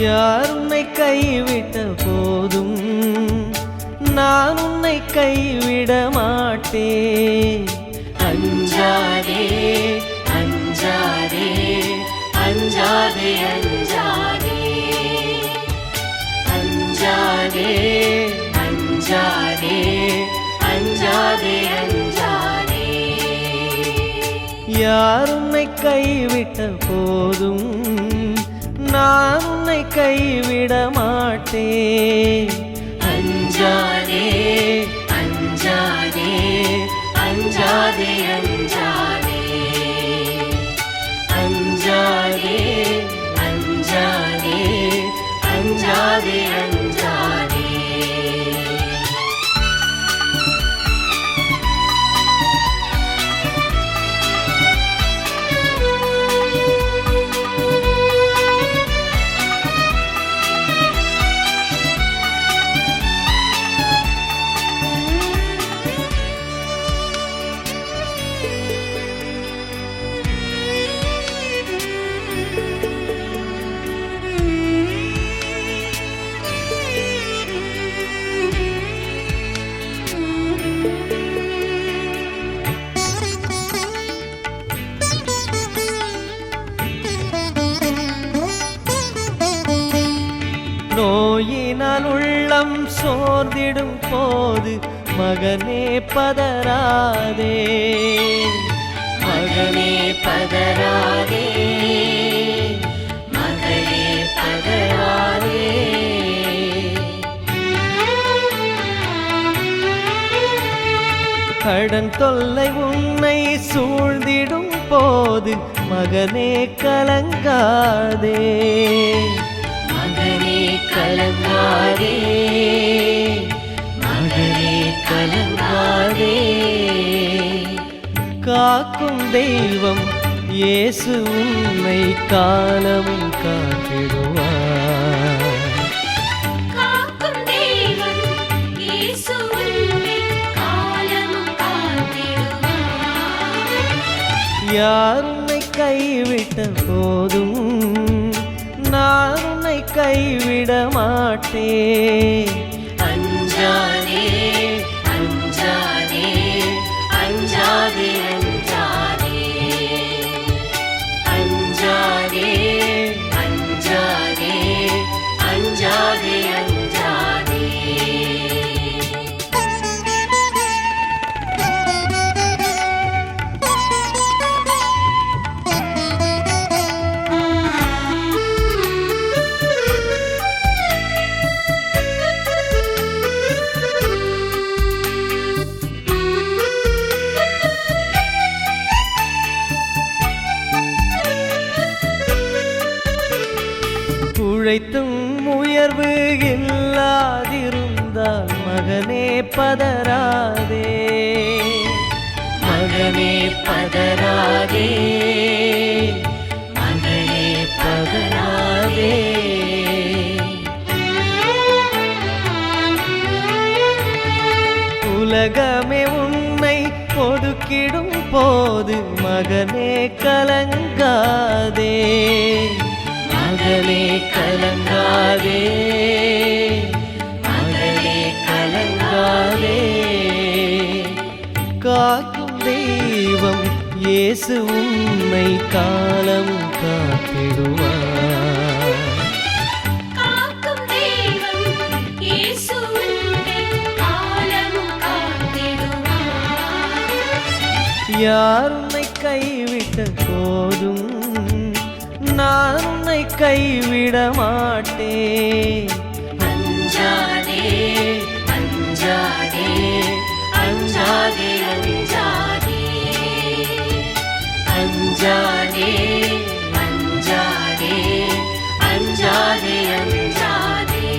யார் உன்னை கைவிட்ட போதும்? நான் உன்னை கைவிட மாட்டேன். அஞ்சாதே அஞ்சாதே அஞ்சாதே அஞ்சாதே. அஞ்சாதே அஞ்சாதே அஞ்சாதே அஞ்சாதே. யார் உன்னை கைவிட்ட போதும்? கைவிட மாட்டே அஞ்சாதே அஞ்சாதே அஞ்சாதே அஞ்சாதே. அஞ்சாதே அஞ்சாதே அஞ்சாதே அஞ்சாதே. நோயினால் உள்ளம் சோர்ந்திடும் போது மகனே பதறாதே. மகனே பதறாதே. மகளே பதறாதே. கடன் தொல்லை உன்னை சூழ்ந்திடும் போது மகனே கலங்காதே. மகனே கலங்காதே. மகளே கலங்காதே. காக்கும் தெய்வம் இயேசு உன்னை காலமும் காத்திடுவார். யார் உன்னை கைவிட்ட போதும்? நான் உன்னை கைவிட மாட்டேன் உழைத்தும் உயர்வு இல்லாதிருந்தால் மகனே பதறாதே. மகனே பதறாதே. மகளே பதறாதே. உலகமே உன்னை ஒதுக்கிடும் போது மகனே கலங்காதே. மகளே கலங்காதே. மகளே கலங்காதே. காக்கும் தெய்வம் இயேசு உன்னை காலம் காத்திடுவார் காக்கும் தெய்வம் இயேசு உன்னை காலமும் காத்திடுவார் யார் உன்னை கைவிட்ட போதும்? நான் உன்னை கைவிட மாட்டேன். அஞ்சாதே அஞ்சாதே அஞ்சாதே அஞ்சாதே. அஞ்சாதே அஞ்சாதே அஞ்சாதே அஞ்சாதே.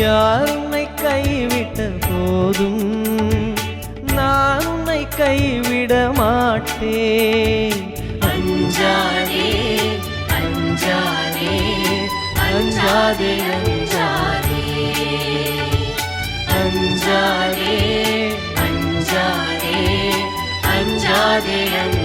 யார் உன்னை கைவிட்ட போதும்? நான் உன்னை கைவிட மாட்டேன். अञ्जारे अञ्जारे अञ्जारे अञ्जारे अं